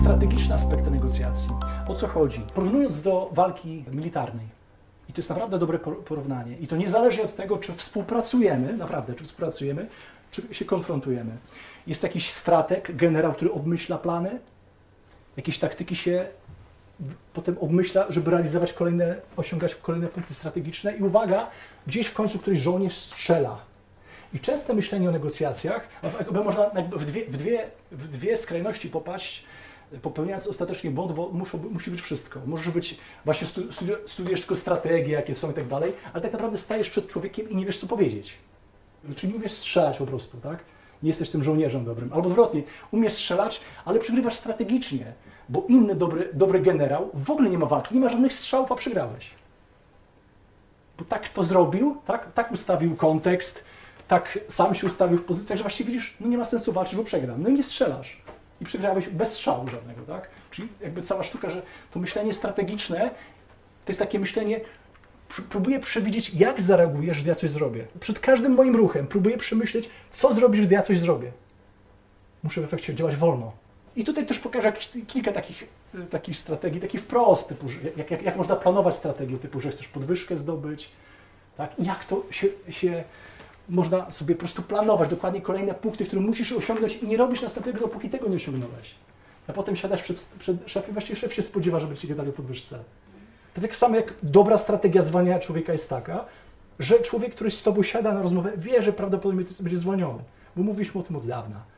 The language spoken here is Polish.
strategiczne aspekty negocjacji. O co chodzi? Porównując do walki militarnej, i to jest naprawdę dobre por- porównanie, i to niezależnie od tego, czy współpracujemy, naprawdę, czy współpracujemy, czy się konfrontujemy. Jest jakiś strateg, generał, który obmyśla plany, jakieś taktyki się potem obmyśla, żeby realizować kolejne, osiągać kolejne punkty strategiczne i uwaga, gdzieś w końcu któryś żołnierz strzela. I częste myślenie o negocjacjach, jakby można w, dwie, w, dwie, w dwie skrajności popaść, popełniając ostatecznie błąd, bo muszą, musi być wszystko. Możesz być, właśnie stu, studi, studiujesz tylko strategie, jakie są i tak dalej, ale tak naprawdę stajesz przed człowiekiem i nie wiesz, co powiedzieć. Czyli nie umiesz strzelać po prostu, tak? Nie jesteś tym żołnierzem dobrym. Albo odwrotnie, umiesz strzelać, ale przegrywasz strategicznie, bo inny dobry, dobry generał w ogóle nie ma walki, nie ma żadnych strzałów, a przegrałeś. Bo tak to zrobił, tak, tak ustawił kontekst, tak sam się ustawił w pozycjach, że właściwie widzisz, no nie ma sensu walczyć, bo przegram. No i nie strzelasz. I przegrałeś bez strzału żadnego, tak? Czyli jakby cała sztuka, że to myślenie strategiczne to jest takie myślenie, pr- próbuję przewidzieć, jak zareagujesz, gdy ja coś zrobię. Przed każdym moim ruchem próbuję przemyśleć, co zrobisz, gdy ja coś zrobię. Muszę w efekcie działać wolno. I tutaj też pokażę jakieś, kilka takich, y, takich strategii, takich wprost, typu, jak, jak, jak można planować strategię, typu, że chcesz podwyżkę zdobyć, tak? I jak to się, się można sobie po prostu planować dokładnie kolejne punkty, które musisz osiągnąć i nie robisz następnego, dopóki tego nie osiągnąłeś. A potem siadasz przed, przed szefem właściwie szef się spodziewa, żeby ci gadali o podwyżce. To tak samo jak dobra strategia zwalniania człowieka jest taka, że człowiek, który z tobą siada na rozmowę, wie, że prawdopodobnie będzie zwolniony, bo mówiliśmy o tym od dawna.